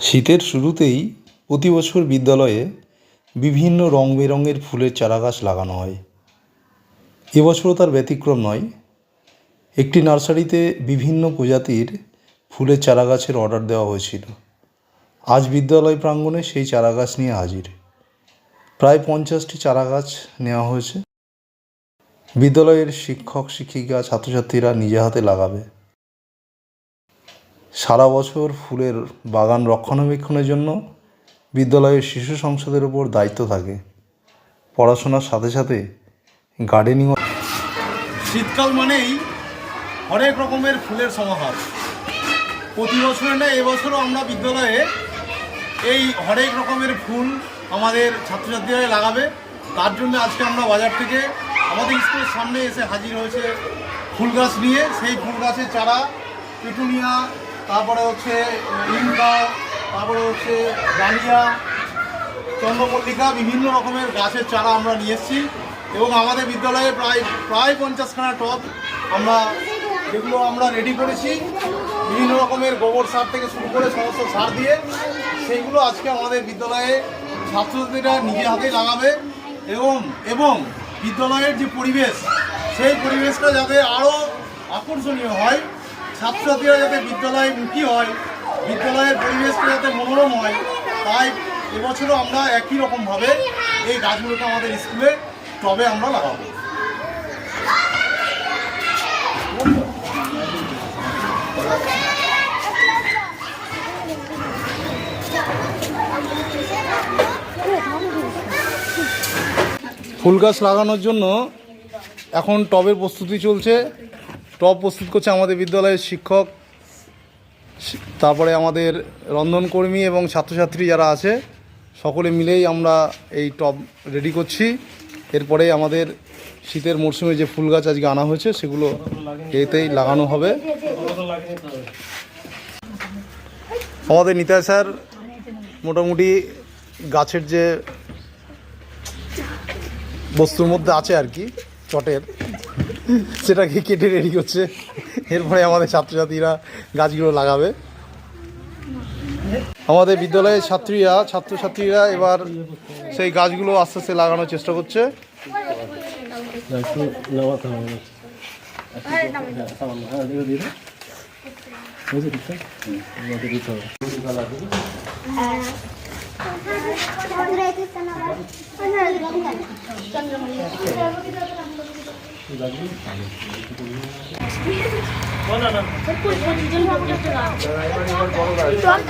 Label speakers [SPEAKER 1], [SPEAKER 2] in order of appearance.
[SPEAKER 1] শীতের শুরুতেই প্রতি বছর বিদ্যালয়ে বিভিন্ন রং বেরঙের ফুলের চারাগাছ লাগানো হয়। এবছরও তার ব্যতিক্রম নয়। একটি নার্সারিতে বিভিন্ন প্রজাতির ফুলের চারাগাছের অর্ডার দেওয়া হয়েছিল। আজ বিদ্যালয় প্রাঙ্গণে সেই চারাগাছ নিয়ে হাজির। প্রায় পঞ্চাশটি চারাগাছ নেওয়া হয়েছে। বিদ্যালয়ের শিক্ষক, শিক্ষিকা, ছাত্রছাত্রীরা নিজে হাতে লাগাবে। সারা বছর ফুলের বাগান রক্ষণাবেক্ষণের জন্য বিদ্যালয়ের শিশু সংসদের উপর দায়িত্ব থাকে। পড়াশোনার সাথে সাথে গার্ডেনিংও
[SPEAKER 2] শীতকাল মানেই হরেক রকমের ফুলের সমাহার। প্রতি বছরে না এবছরও আমরা বিদ্যালয়ে এই হরেক রকমের ফুল আমাদের ছাত্রছাত্রীরা লাগাবে। তার জন্য আজকে আমরা বাজার থেকে আমাদের স্কুলের সামনে এসে হাজির হয়েছে ফুল গাছ নিয়ে। সেই ফুল গাছের চারা, পেটুনিয়া তারপরে হচ্ছে ইনকা তারপরে হচ্ছে ডালিয়া চন্দ্রমল্লিকা, বিভিন্ন রকমের গাছের চারা আমরা নিয়ে এসেছি। এবং আমাদের বিদ্যালয়ে প্রায় প্রায় পঞ্চাশখানা টপ আমরা যেগুলো আমরা রেডি করেছি। বিভিন্ন রকমের গোবর সার থেকে শুরু করে সমস্ত সার দিয়ে সেইগুলো আজকে আমাদের বিদ্যালয়ে ছাত্রছাত্রীরা নিজে হাতে লাগাবে। এবং এবং বিদ্যালয়ের যে পরিবেশ, সেই পরিবেশটা যাতে আরও আকর্ষণীয় হয় ছাত্রছাত্রীরা যাতে বিদ্যালয়ে মুখী হয়, বিদ্যালয়ের পরিবেশটা যাতে মনোরম হয়, তাই এবছরও আমরা একই রকমভাবে এই গাছগুলোকে আমাদের স্কুলে টবে আমরা লাগাবো। ফুল গাছ লাগানোর জন্য এখন টবের প্রস্তুতি চলছে। টব প্রস্তুত করছে আমাদের বিদ্যালয়ের শিক্ষক তারপরে আমাদের রন্ধনকর্মী এবং ছাত্রছাত্রী যারা আছে, সকলে মিলেই আমরা এই টব রেডি করছি। এরপরে আমাদের শীতের মরশুমে যে ফুল গাছ আজকে আনা হয়েছে, সেগুলো এতেই লাগানো হবে। আমাদের নিতাই স্যার মোটামুটি গাছের যে বস্তুর মধ্যে আছে আর কি, চটের। সেটাকে কেটে রেডি করছে। এরপরে আমাদের ছাত্রছাত্রীরা গাছগুলো লাগাবে। আমাদের বিদ্যালয়ের ছাত্রীরা, ছাত্রছাত্রীরা এবার সেই গাছগুলো আস্তে আস্তে লাগানোর চেষ্টা করছে।
[SPEAKER 3] একটু নামাতে হবে